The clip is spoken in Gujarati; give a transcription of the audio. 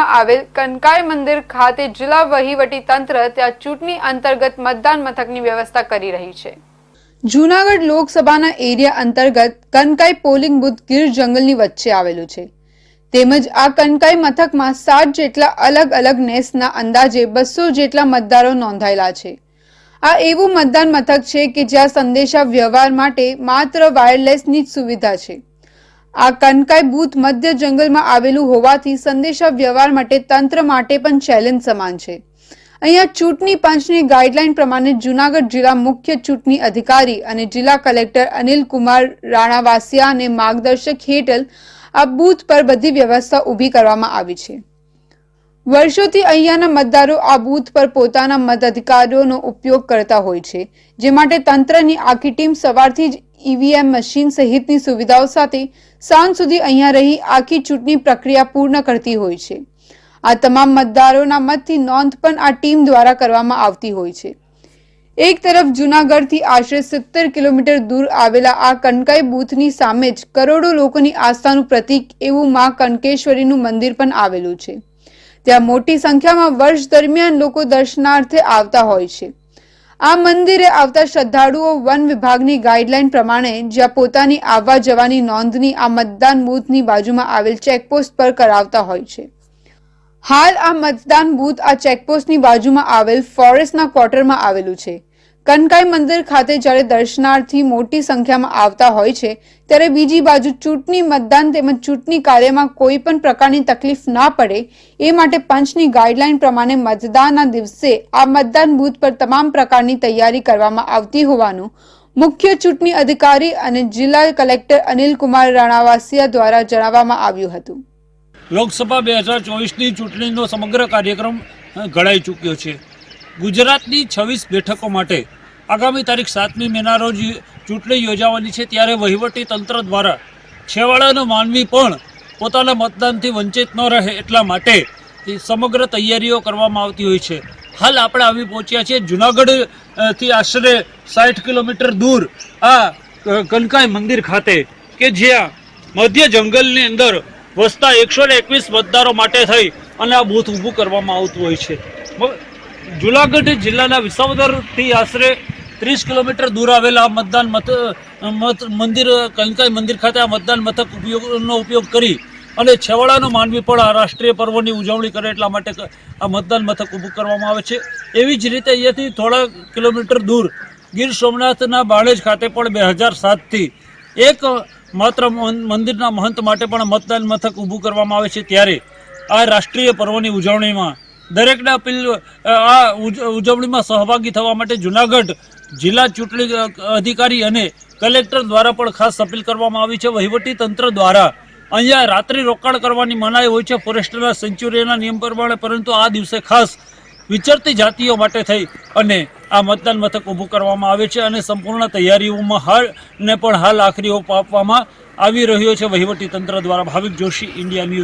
આવેલ કનકાઈ મંદિર ખાતે જિલ્લા વહીવટી તંત્ર ત્યાં ચૂંટણી અંતર્ગત મતદાન મથકની વ્યવસ્થા કરી રહી છે. જૂનાગઢ લોકસભાના એરિયા અંતર્ગત કનકાઈ પોલિંગ બુથ ગીર જંગલની વચ્ચે આવેલું છે. તેમજ આ કનકાઈ મથકમાં સાત જેટલા અલગ અલગ નેસના અંદાજે બસો જેટલા મતદારો નોંધાયેલા છે. આ એવું મતદાન મથક છે કે જ્યાં સંદેશા વ્યવહાર માટે માત્ર વાયરલેસની જ સુવિધા છે. આ કનકાઈ બૂથ મધ્ય જંગલમાં આવેલું હોવાથી સંદેશા વ્યવહાર માટે તંત્ર માટે પણ ચેલેન્જ સમાન છે. અહીંયા ચૂંટણી પંચની ગાઈડલાઈન પ્રમાણે જૂનાગઢ જિલ્લા મુખ્ય ચૂંટણી અધિકારી અને જિલ્લા કલેક્ટર અનિલ કુમાર રાણાવાસિયાને માર્ગદર્શક હેઠળ આ બૂથ પર બધી વ્યવસ્થા ઊભી કરવામાં આવી છે. વર્ષોથી અહીંયાના મતદારો આ બૂથ પર પોતાના મતાધિકારોનો ઉપયોગ કરતા હોય છે, જે માટે તંત્રની આખી ટીમ સવારથી જ ઈવીએમ મશીન સહિતની સુવિધાઓ સાથે સાંજ સુધી અહીંયા રહી આખી ચૂંટણી પ્રક્રિયા પૂર્ણ કરતી હોય છે. આ તમામ મતદારોના મતથી નોંધ પણ આ ટીમ દ્વારા કરવામાં આવતી હોય છે. એક તરફ જૂનાગઢથી આશરે સિત્તેર કિલોમીટર દૂર આવેલા આ કનકાઈ બૂથની સામે જ કરોડો લોકોની આસ્થાનું પ્રતીક એવું મા કનકેશ્વરીનું મંદિર પણ આવેલું છે. ત્યાં મોટી સંખ્યામાં વર્ષ દરમિયાન લોકો દર્શનાર્થે આવતા હોય છે. આ મંદિરે આવતા શ્રદ્ધાળુઓ વન વિભાગની ગાઈડલાઈન પ્રમાણે જ્યાં પોતાની આવવા જવાની નોંધણી આ મતદાન બૂથની બાજુમાં આવેલ ચેકપોસ્ટ પર કરાવતા હોય છે. હાલ આ મતદાન બૂથ આ ચેકપોસ્ટની બાજુમાં આવેલ ફોરેસ્ટના ક્વાર્ટરમાં આવેલું છે. કનકાઈ મંદિર ખાતે જ્યારે દર્શનાર્થી મોટી સંખ્યામાં આવતા હોય છે, ત્યારે બીજી બાજુ ચૂંટણી મતદાન તેમજ ચૂંટણી કાર્યમાં કોઈ પણ પ્રકારની તકલીફ ના પડે, એ માટે પંચની ગાઈડલાઈન પ્રમાણે મતદાનના દિવસે આ મતદાન બૂથ પર તમામ પ્રકારની તૈયારી કરવામાં આવતી હોવાનું મુખ્ય ચૂંટણી અધિકારી અને જિલ્લા કલેક્ટર અનિલ કુમાર રાણાવાસિયા દ્વારા જણાવવામાં આવ્યું હતું. લોકસભા બે હજાર ચોવીસની ચૂંટણીનો સમગ્ર કાર્યક્રમ ઘડાઈ ચૂક્યો છે. ગુજરાતની છવ્વીસ બેઠકો માટે આગામી તારીખ સાતમી મેના રોજ ચૂંટણી યોજાવાની છે ત્યારે વહીવટી તંત્ર દ્વારા છેવાડાનો માનવી પણ પોતાના મતદાનથી વંચિત ન રહે એટલા માટે સમગ્ર તૈયારીઓ કરવામાં આવતી હોય છે. હાલ આપણે આવી પહોંચ્યા છીએ જૂનાગઢથી આશરે સાઠ કિલોમીટર દૂર આ કનકાઈ મંદિર ખાતે કે જ્યાં મધ્ય જંગલની અંદર વસતા એકસો એકવીસ મતદારો માટે થઈ અને આ બૂથ ઊભું કરવામાં આવતું હોય છે. જુનાગઢ જિલ્લાના વિસાવદરથી આશરે ત્રીસ કિલોમીટર દૂર આવેલા મતદાન મત મંદિર, કંકાઈ મંદિર ખાતે આ મતદાન મથક ઉપયોગનો ઉપયોગ કરી અને છેવાડાનો માનવી પણ આ રાષ્ટ્રીય પર્વની ઉજવણી કરે એટલા માટે આ મતદાન મથક ઊભું કરવામાં આવે છે. એવી જ રીતે અહીંયાથી થોડા કિલોમીટર દૂર ગીર સોમનાથના બાળેજ ખાતે પણ બે હજાર સાતથી એક માત્ર મંદિરના મહંત માટે પણ મતદાન મથક ઊભું કરવામાં આવે છે. ત્યારે આ રાષ્ટ્રીય પર્વની ઉજવણીમાં દરેકને અપીલ આ ઉજવણીમાં સહભાગી થવા માટે જુનાગઢ જિલ્લા ચૂંટણી અધિકારી અને કલેક્ટર દ્વારા પણ ખાસ અપીલ કરવામાં આવી છે. વહીવટી તંત્ર દ્વારા અહીંયા રાત્રિ રોકાણ કરવાની મનાઈ હોય છે. ફોરેસ્ટના સેન્ચ્યુરીના નિયમ પ્રમાણે, પરંતુ આ દિવસે ખાસ વિચરતી જાતિઓ માટે થઈ અને આ મતદાન મથક ઊભું કરવામાં આવે છે અને સંપૂર્ણ તૈયારીઓમાં હાલ ને પણ હાલ આખરી ઓપ આપવામાં આવી રહ્યો છે. વહીવટી તંત્ર દ્વારા, ભાવિક જોશી, ઇન્ડિયા ન્યૂઝ.